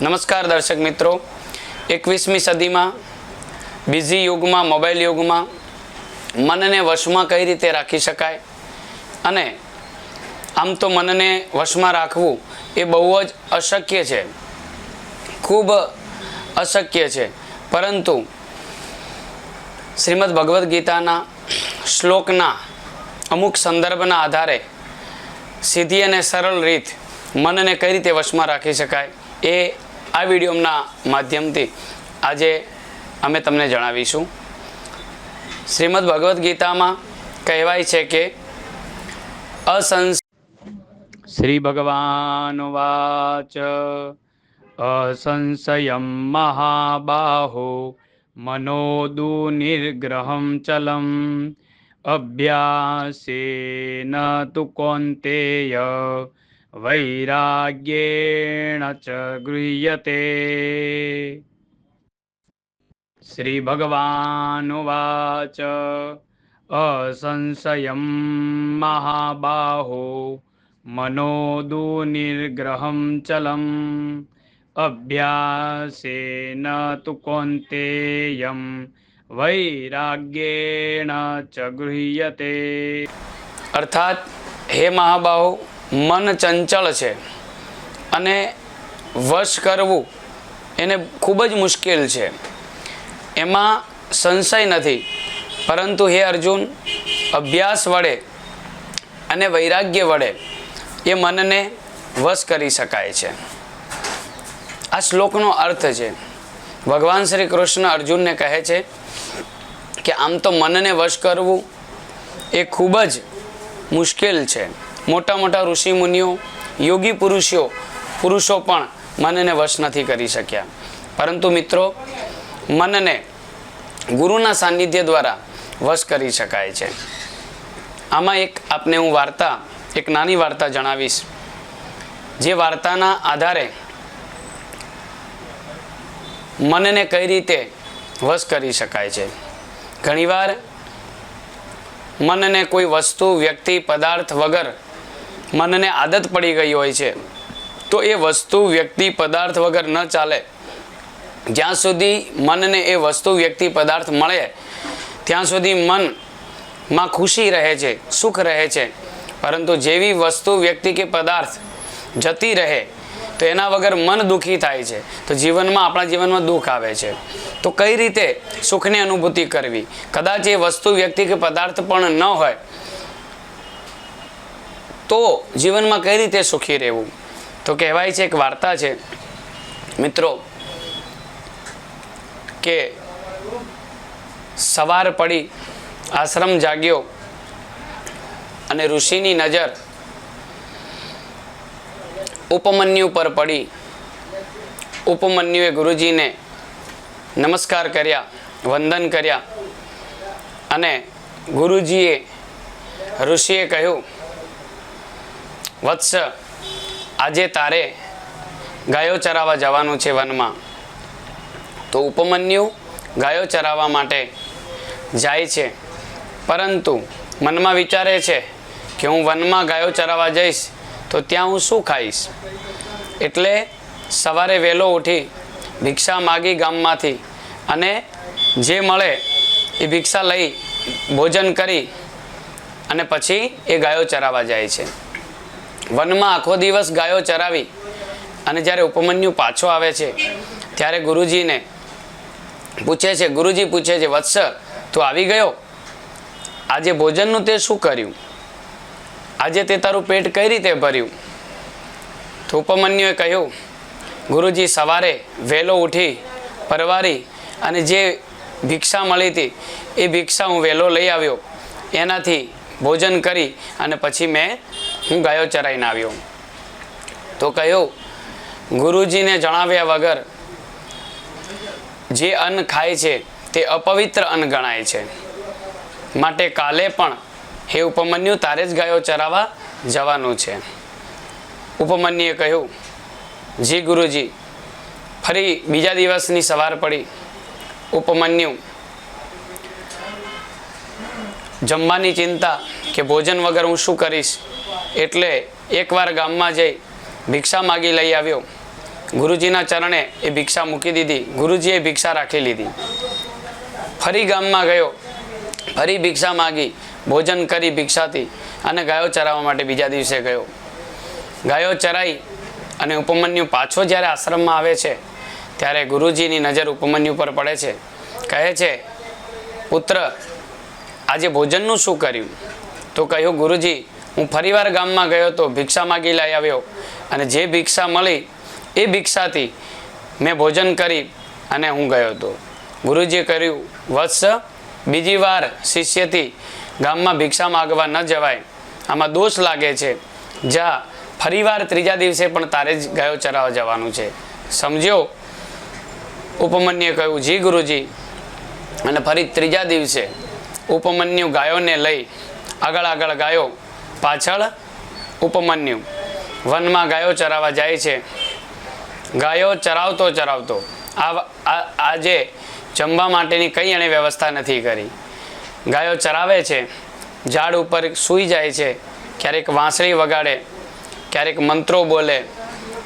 નમસ્કાર દર્શક મિત્રો. એકવીસમી સદીમાં, બીજી યુગમાં, મોબાઈલ યુગમાં મનને વશમાં કઈ રીતે રાખી શકાય અને આમ તો મનને વશમાં રાખવું એ બહુ જ અશક્ય છે. ખૂબ અશક્ય છે. પરંતુ શ્રીમદ ભગવદ્ ગીતાના શ્લોકના અમુક સંદર્ભના આધારે સીધી અને સરળ રીત મનને કઈ રીતે વશમાં રાખી શકાય એ આ વિડીયોના માધ્યમથી આજે અમે તમને જણાવીશું. શ્રીમદ ભગવદ્ ગીતામાં કહેવાય છે કે અસંસ શ્રી ભગવાન વાચ, અસંશયમ મહાબાહો, મનોદુનિર્ગ્રહમ ચલમ, અભ્યાસેન તુ કૌન્તેય ગૃહ્યતે શ્રી ભગવાન વાચ અસંશયમ મહાબાહો મનોદુનિર્ગ્રહમ ચલમ અભ્યાસેન તુ કૌન્તેયમ વૈરાગ્યેણ ચ ગૃહ્યતે અર્થાત હે મહાબાહુ મન ચંચળ છે. અને વશ કરવું એને ખૂબ જ મુશ્કેલ છે. એમાં સંશય નથી. પરંતુ હે અર્જુન, અભ્યાસ વડે અને વૈરાગ્ય વડે એ મનને વશ કરી શકાય છે. આ શ્લોકનો અર્થ છે. ભગવાન શ્રી કૃષ્ણ અર્જુનને કહે છે કે આમ તો મનને વશ કરવું એ ખૂબ જ મુશ્કેલ છે. મોટા મોટા ઋષિ મુનિઓ, યોગી પુરુષો પુરુષો પણ મનને વશ નથી કરી શક્યા. પરંતુ મિત્રો, મનને ગુરુના સાનિધ્ય દ્વારા વશ કરી શકાય છે. આમાં એક આપને હું વાર્તા, એક નાની વાર્તા જણાવીશ. જે વાર્તાના આધારે મનને કઈ રીતે વશ કરી શકાય છે. ઘણીવાર મનને કોઈ વસ્તુ, વ્યક્તિ, પદાર્થ વગર મનને આદત પડી ગઈ હોય છે. તો એ વસ્તુ વ્યક્તિ પદાર્થ વગર ન ચાલે. જ્યાં સુધી મનને એ વસ્તુ વ્યક્તિ પદાર્થ મળે, ત્યાં સુધી મનમાં ખુશી રહે છે, સુખ રહે છે. પરંતુ જેવી વસ્તુ વ્યક્તિ કે પદાર્થ જતી રહે, તો એના વગર મન દુઃખી થાય છે. તો જીવનમાં, આપણા જીવનમાં દુઃખ આવે છે. તો કઈ રીતે સુખની અનુભૂતિ કરવી? કદાચ એ વસ્તુ વ્યક્તિ કે પદાર્થ પણ ન હોય તો જીવનમાં કઈ રીતે સુખી રહેવું? તો કહેવાય છે, એક વાર્તા છે, મિત્રો, કે સવાર પડી, આશ્રમ જાગ્યો અને ઋષિની નજર ઉપમન્યુ પર પડી. ઉપમન્યુએ ગુરુજીને નમસ્કાર કર્યા, વંદન કર્યા અને ગુરુજીએ ઋષિએ કહ્યું વત્સ આજે તારે ગાયો ચરાવવા જવાનું છે વનમાં. તો ઉપમન્યુ ગાયો ચરાવવા માટે જાય છે. પરંતુ મનમાં વિચારે છે કે હું વનમાં ગાયો ચરાવવા જઈશ, તો ત્યાં હું શું ખાઈશ? એટલે સવારે વહેલો ઉઠી ભિક્ષા માગી ગામમાંથી અને જે મળે એ ભિક્ષા લઈ ભોજન કરી અને પછી એ ગાયો ચરાવવા જાય છે. વનમાં આખો દિવસ ગાયો ચરાવી અને જ્યારે ઉપમન્યુ પાછો આવે છે, ત્યારે ગુરુજીને પૂછે છે, ગુરુજી પૂછે છે, વત્સ, તું આવી ગયો? આજે ભોજનનું તે શું કર્યું? આજે તે તારું પેટ કઈ રીતે ભર્યું? તો ઉપમન્યુએ કહ્યું, ગુરુજી, સવારે વહેલો ઉઠી, પરવારી અને જે ભિક્ષા મળી હતી, એ ભિક્ષા હું વહેલો લઈ આવ્યો. એનાથી ભોજન કરી અને પછી મેં હું ગાયો ચરાઈને આવ્યો. તો કહ્યું, ગુરુજીને જણાવ્યા વગર જે અન્ન ખાય છે તે અપવિત્ર અન્ન ગણાય છે. માટે કાલે પણ હે ઉપમન્યુ, તારે જ ગાયો ચરાવવા જવાનું છે. ઉપમન્યુએ કહ્યું, જી ગુરુજી. ફરી બીજા દિવસની સવાર પડી. ઉપમન્યુ જમવાની ચિંતા કે ભોજન વગર હું શું કરીશ? એટલે એકવાર ગામમાં જઈ ભિક્ષા માગી લઈ આવ્યો. ગુરુજીના ચરણે એ ભિક્ષા મૂકી દીધી. ગુરુજીએ ભિક્ષા રાખી લીધી. ફરી ગામમાં ગયો. ફરી ભિક્ષા માગી. ભોજન કરી ભિક્ષાથી અને ગાયો ચરાવવા માટે બીજા દિવસે ગયો. ગાયો ચરાઈ અને ઉપમન્યુ પાછો જ્યારે આશ્રમમાં આવે છે, ત્યારે ગુરુજીની નજર ઉપમન્યુ પર પડે છે. કહે છે, પુત્ર, આજે ભોજનનું શું કર્યું? તો કહ્યું, ગુરુજી હું ફરીવાર ગામમાં ગયો તો ભિક્ષા માગી લઈ આવ્યો અને જે ભિક્ષા મળી એ ભિક્ષાથી મેં ભોજન કરી અને હું ગયો હતો. ગુરુજીએ કર્યું, વત્સ બીજી વાર શિષ્યથી ગામમાં ભિક્ષા માગવા ન જવાય. આમાં દોષ લાગે છે. જા, ફરીવાર ત્રીજા દિવસે પણ તારે જ ગાયો ચરાવવા જવાનું છે. સમજ્યો? ઉપમન્યુએ કહ્યું, જી ગુરુજી. અને ફરી ત્રીજા દિવસે ઉપમન્યુ ગાયોને લઈ આગળ આગળ ગાયો પાછળ ઉપમન્યુ. વનમાં ગાયો ચરાવવા જાય છે. ગાયો ચરાવતો ચરાવતો. આ આજે જમવા માટેની કંઈ એણે વ્યવસ્થા નથી કરી. ગાયો ચરાવે છે. ઝાડ ઉપર સૂઈ જાય છે. ક્યારેક વાંસળી વગાડે. ક્યારેક મંત્રો બોલે.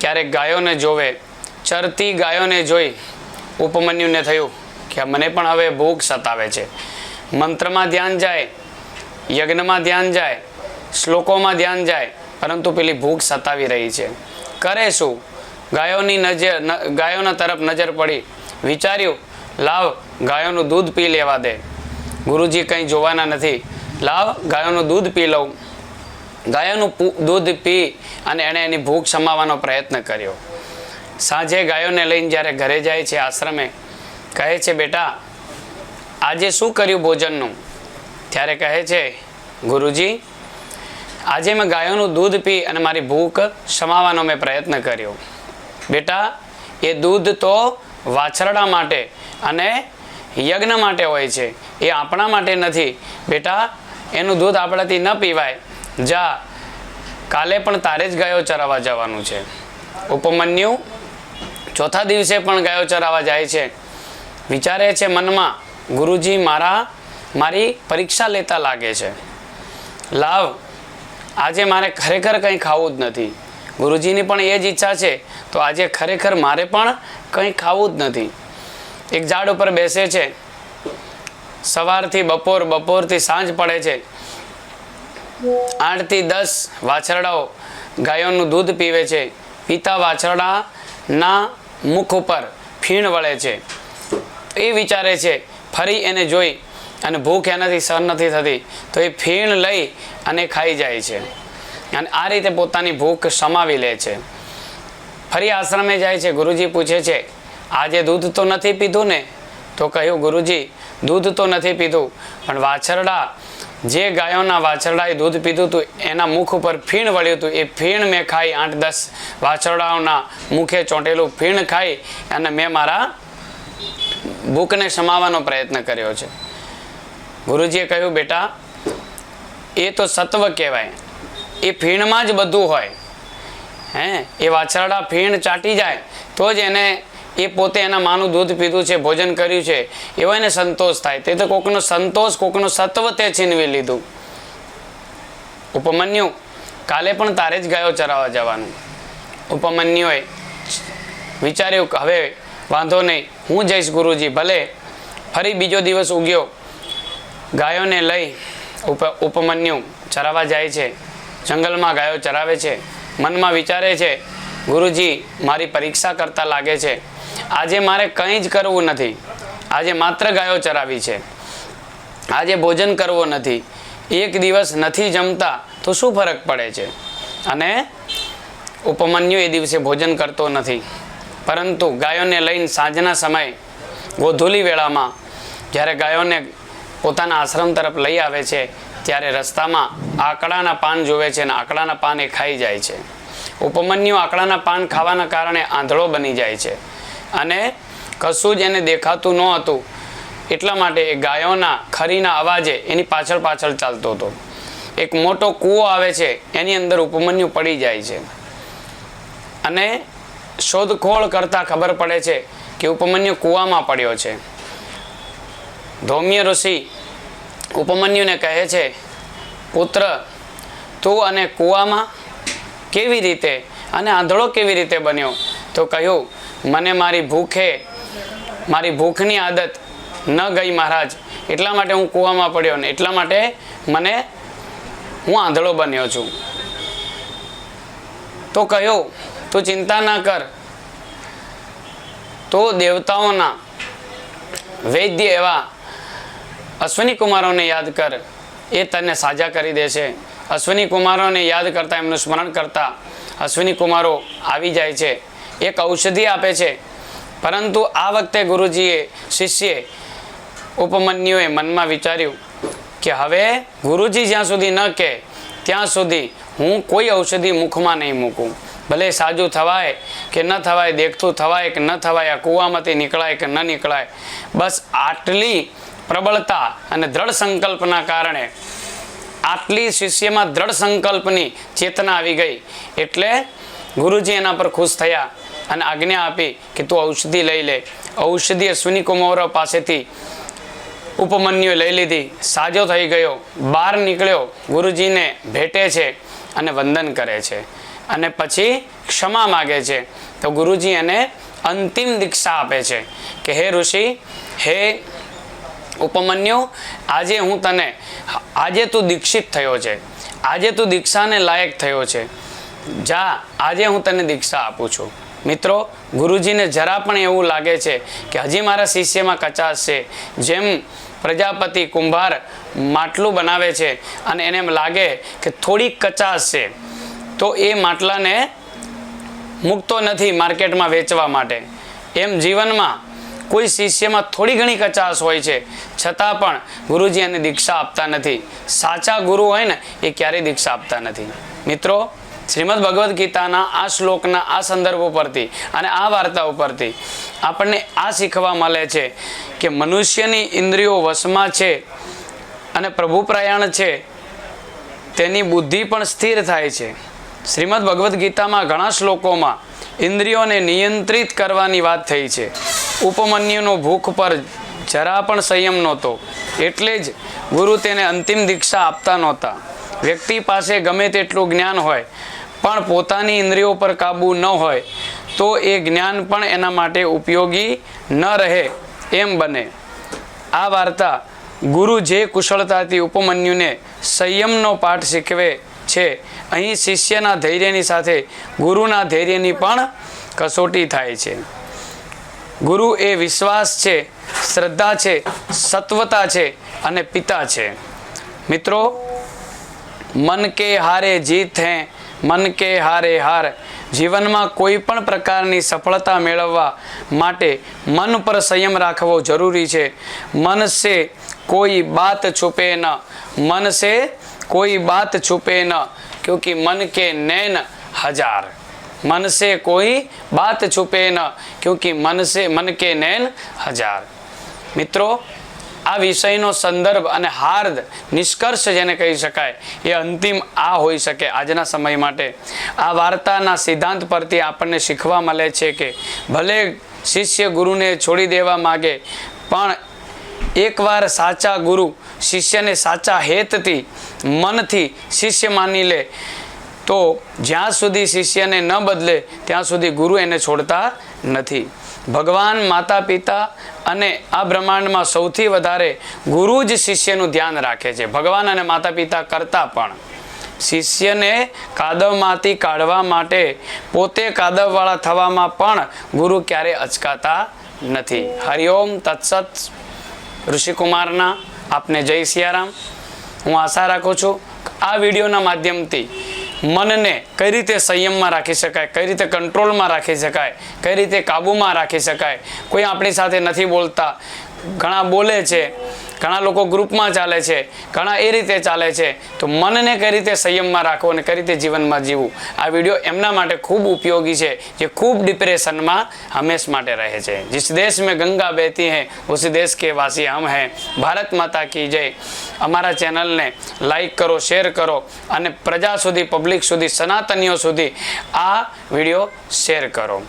ક્યારેક ગાયોને જોવે. ચરતી ગાયોને જોઈ ઉપમન્યુને થયું કે મને પણ હવે ભૂખ સતાવે છે. મંત્રમાં ધ્યાન જાય. યજ્ઞમાં ધ્યાન જાય. શ્લોકોમાં ધ્યાન જાય, પરંતુ પેલી ભૂખ સતાવી રહી છે. કરે શું? ગાયોની નજર ગાયોના તરફ નજર પડી. વિચાર્યું, લાવ, ગાયોનું દૂધ પી લેવા દે. ગુરુજી કંઈ જોવાના નથી. લાવ, ગાયોનું દૂધ પી લઉં. ગાયોનું દૂધ પી અને એણે એની ભૂખ સમાવવાનો પ્રયત્ન કર્યો. સાંજે ગાયોને લઈને જ્યારે ઘરે જાય છે આશ્રમે, કહે છે, બેટા, આજે શું કર્યું ભોજનનું? ત્યારે કહે છે, ગુરુજી આજે મેં ગાયોનું દૂધ પી અને મારી ભૂખ સમાવવાનો મેં પ્રયત્ન કર્યો. બેટા, એ દૂધ તો વાછરડા માટે અને યજ્ઞ માટે હોય છે. એ આપણા માટે નથી. બેટા, એનું દૂધ આપણાથી ન પીવાય. જા, કાલે પણ તારે જ ગાયો ચરાવવા જવાનું છે. ઉપમન્યુ, ચોથા દિવસે પણ ગાયો ચરાવવા જાય છે. વિચારે છે મનમાં, ગુરુજી મારા, મારી પરીક્ષા લેતા લાગે છે. લાવ આજે મારે ખરેખર કંઈ ખાવું જ નથી. ગુરુજીની પણ એ જ ઈચ્છા છે, તો આજે ખરેખર મારે પણ કંઈ ખાવું જ નથી. એક ઝાડ ઉપર બેસે છે, સવારથી બપોર, બપોરથી સાંજ પડે છે. આઠથી દસ વાછરડાઓ ગાયોનું દૂધ પીવે છે. પિતા વાછરડાના મુખ ઉપર ફીણ વળે છે. એ વિચારે છે, ફરી એને જોઈ અને ભૂખ એનાથી સહન નથી થતી, તો એ ફીણ લઈ અને ખાઈ જાય છે. અને આ રીતે પોતાની ભૂખ સમાવી લે છે. ફરી આશ્રમે જાય છે, ગુરુજી પૂછે છે, આજે દૂધ તો નથી પીધું ને? તો કહ્યું, ગુરુજી, દૂધ તો નથી પીધું, પણ વાછરડા, જે ગાયોના વાછરડાએ દૂધ પીધું હતું એના મુખ ઉપર ફીણ વળ્યું હતું એ ફીણ મેં ખાઈ આઠ દસ વાછરડાઓના મુખે ચોંટેલું ફીણ ખાઈ અને મેં મારા ભૂખને સમાવવાનો પ્રયત્ન કર્યો છે. ગુરુજીએ કહ્યું, બેટા, એ તો સત્વ કહેવાય. એ ફીણમાં જ બધું હોય. હે? એ વાછરડા ફીણ ચાટી જાય, તો જ એને, એ પોતે એના માનું દૂધ પીધું છે, ભોજન કર્યું છે. એવો એને સંતોષ થાય. તે તો કોકનો સંતોષ, કોકનો સત્વ તે છીનવી લીધું. ઉપમન્યુ, કાલે પણ તારે જ ગાયો ચરાવવા જવાનું. ઉપમન્યુએ વિચાર્યું કે, હવે વાંધો નહીં. હું જઈશ ગુરુજી. ભલે, ફરી બીજો દિવસ ઉગ્યો. ગાયોને લઈ ઉપ, ઉપમન્યુ ચરાવવા જાય છે. જંગલમાં ગાયો ચરાવે છે. મનમાં વિચારે છે, ગુરુજી, મારી પરીક્ષા કરતા લાગે છે. આજે મારે કંઈ જ કરવું નથી. આજે માત્ર ગાયો ચરાવી છે. આજે ભોજન કરવો નથી. એક દિવસ નથી જમતા તો શું ફરક પડે છે? અને ઉપમન્યુ એ દિવસે ભોજન કરતો નથી. પરંતુ ગાયોને લઈને સાંજના સમયે ગોધૂલી વેળામાં જ્યારે ગાયોને પોતાના આશ્રમ તરફ લઈ આવે છે, ત્યારે રસ્તામાં આકડાના પાન જોવે છે અને આકડાના પાન એ ખાઈ જાય છે. ઉપમન્યુ આકડાના પાન ખાવાના કારણે આંધળો બની જાય છે. અને કશું જ એને દેખાતું ન હતું, એટલા માટે એ ગાયોના ખરીના અવાજે એની પાછળ પાછળ ચાલતો હતો. એક મોટો કૂવો આવે છે, એની અંદર ઉપમન્યુ પડી જાય છે. અને શોધખોળ કરતાં ખબર પડે છે કે ઉપમન્યુ કૂવામાં પડ્યો છે. ધૌમ્ય ઋષિ ઉપમન્યુને કહે છે, પુત્ર, તું અને કૂવામાં કેવી રીતે અને આંધળો કેવી રીતે બન્યો? તો કહ્યું, મને મારી ભૂખે, મારી ભૂખની આદત ન ગઈ મહારાજ. એટલા માટે હું કૂવામાં પડ્યો ને એટલા માટે મને હું આંધળો બન્યો છું. તો કહ્યું, તું ચિંતા ના કર. તો દેવતાઓના વૈદ્ય એવા અશ્વિની કુમારોને યાદ કર. એ તને સાજા કરી દેશે. અશ્વિની કુમારોને યાદ કરતા, એમનું સ્મરણ કરતા અશ્વિની કુમારો આવી જાય છે. એક ઔષધિ આપે છે. પરંતુ આ વખતે ગુરુજીએ, શિષ્યે, ઉપમન્યુએ મનમાં વિચાર્યું કે હવે ગુરુજી જ્યાં સુધી ન કહે, ત્યાં સુધી હું કોઈ ઔષધિ મુખમાં નહીં મૂકું. ભલે સાજું થવાય કે ન થવાય, દેખતું થવાય કે ન થવાય, આ કૂવામાંથી નીકળાય કે ન નીકળાય, બસ આટલી પ્રબળતા અને દ્રઢ સંકલ્પના કારણે આટલી શિષ્યમાં દ્રઢ સંકલ્પની ચેતના આવી ગઈ. એટલે ગુરુજી એના પર ખુશ થયા અને આજ્ઞા આપી કે તું ઔષધિ લઈ લે. ઔષધિ અશ્વિની કુમારો પાસેથી ઉપમન્યુ લઈ લીધી. સાજો થઈ ગયો. બહાર નીકળ્યો. ગુરુજીને ભેટે છે અને વંદન કરે છે. અને પછી ક્ષમા માગે છે. તો ગુરુજી એને અંતિમ દીક્ષા આપે છે કે, હે ઋષિ, હે ઉપમન્યુ, આજે હું તને, આજે તું દીક્ષિત થયો છે. આજે તું દીક્ષાને લાયક થયો છે. જા, આજે હું તને દીક્ષા આપું છું. મિત્રો, ગુરુજીને જરા પણ એવું લાગે છે કે હજી મારા શિષ્યમાં કચાશ છે. જેમ પ્રજાપતિ કુંભાર માટલું બનાવે છે અને એને એમ લાગે કે થોડીક કચાશ છે, તો એ માટલાને મૂકતો નથી માર્કેટમાં વેચવા માટે. એમ જીવનમાં કોઈ શિષ્યમાં થોડી ઘણી કચાશ હોય છે. છતાં પણ ગુરુજી એને દીક્ષા આપતા નથી. સાચા ગુરુ હોય ને, એ ક્યારેય દીક્ષા આપતા નથી. મિત્રો, શ્રીમદ ભગવદ્ ગીતાના આ શ્લોકના આ સંદર્ભ ઉપરથી અને આ વાર્તા ઉપરથી આપણને આ શીખવા મળે છે કે મનુષ્યની ઇન્દ્રિયો વશમાં છે અને પ્રભુ પ્રયાણ છે, તેની બુદ્ધિ પણ સ્થિર થાય છે. શ્રીમદ ભગવદ્ ગીતામાં ઘણા શ્લોકોમાં ઇન્દ્રિયોને નિયંત્રિત કરવાની વાત થઈ છે. ઉપમન્યુનો ભૂખ પર જરા પણ સંયમ નહોતો. એટલે જ ગુરુ તેને અંતિમ દીક્ષા આપતા નહોતા. વ્યક્તિ પાસે ગમે તેટલું જ્ઞાન હોય, પણ પોતાની ઇન્દ્રિયો પર કાબુ ન હોય, તો એ જ્ઞાન પણ એના માટે ઉપયોગી ન રહે એમ બને. આ વાર્તા ગુરુ જે કુશળતાથી ઉપમન્યુને સંયમનો પાઠ શીખવે છે. અહીં શિષ્યના ધૈર્યની સાથે ગુરુના ધૈર્યની પણ કસોટી થાય છે. ગુરુ એ વિશ્વાસ છે, શ્રદ્ધા છે, સત્વતા છે અને પિતા છે. મિત્રો, મન કે હારે જીત હે, મન કે હારે હાર. જીવનમાં કોઈ પણ પ્રકારની સફળતા મેળવવા માટે મન પર સંયમ રાખવો જરૂરી છે. મન સે કોઈ બાત છુપે ન. મન સે કોઈ બાત छुपे ન क्योंकि મન કે નૈન હજાર मन से कोई बात छुपे न, क्योंकि મન से, मन के नैन હજાર મિત્રો આ વિષયનો સંદર્ભ અને હાર્દ નિષ્કર્ષ જેને કહી શકાય, એ અંતિમ આ હોઈ શકે આજના સમય માટે. આ વાર્તાના સિદ્ધાંત પરથી આપણને શીખવા મળે છે કે ભલે શિષ્ય ગુરુને છોડી દેવા માગે, પણ એકવાર સાચા ગુરુ શિષ્યને સાચા હેતથી, મનથી શિષ્ય માની લે, તો જ્યાં સુધી શિષ્યને ન બદલે, ત્યાં સુધી ગુરુ એને છોડતા નથી. ભગવાન માતા પિતા અને આ બ્રહ્માંડમાં સૌથી વધારે ગુરુ જ શિષ્યનું ધ્યાન રાખે છે. ભગવાન અને માતા પિતા કરતાં પણ. શિષ્યને કાદવમાંથી કાઢવા માટે પોતે કાદવવાળા થવામાં પણ ગુરુ ક્યારે અચકાતા નથી. હરિઓમ તત્સત ઋષિકુમારના આપને જય સિયારામ. હું આશા રાખું છું આ વિડીયોના માધ્યમથી મનને કઈ રીતે સંયમમાં રાખી શકાય, કઈ રીતે કંટ્રોલમાં રાખી શકાય, કઈ રીતે કાબૂમાં રાખી શકાય, કોઈ આપણી સાથે નથી બોલતા ઘણા બોલે છે, ઘણા લોકો ગ્રુપમાં ચાલે છે, ઘણા એ રીતે ચાલે છે. તો મનને કઈ રીતે સંયમમાં રાખવો અને કઈ રીતે જીવનમાં જીવવું? આ વીડિયો એમના માટે ખૂબ ઉપયોગી છે, જે ખૂબ ડિપ્રેશનમાં હંમેશ માટે રહે છે. જિસ દેશ મેં ગંગા બહેતી હૈ, ઉસ દેશ કે વાસી હમ હૈ. ભારત માતા કી જય. અમારા ચેનલને લાઈક કરો, શેર કરો અને પ્રજા સુધી, પબ્લિક સુધી, સનાતનીઓ સુધી આ વીડિયો શેર કરો.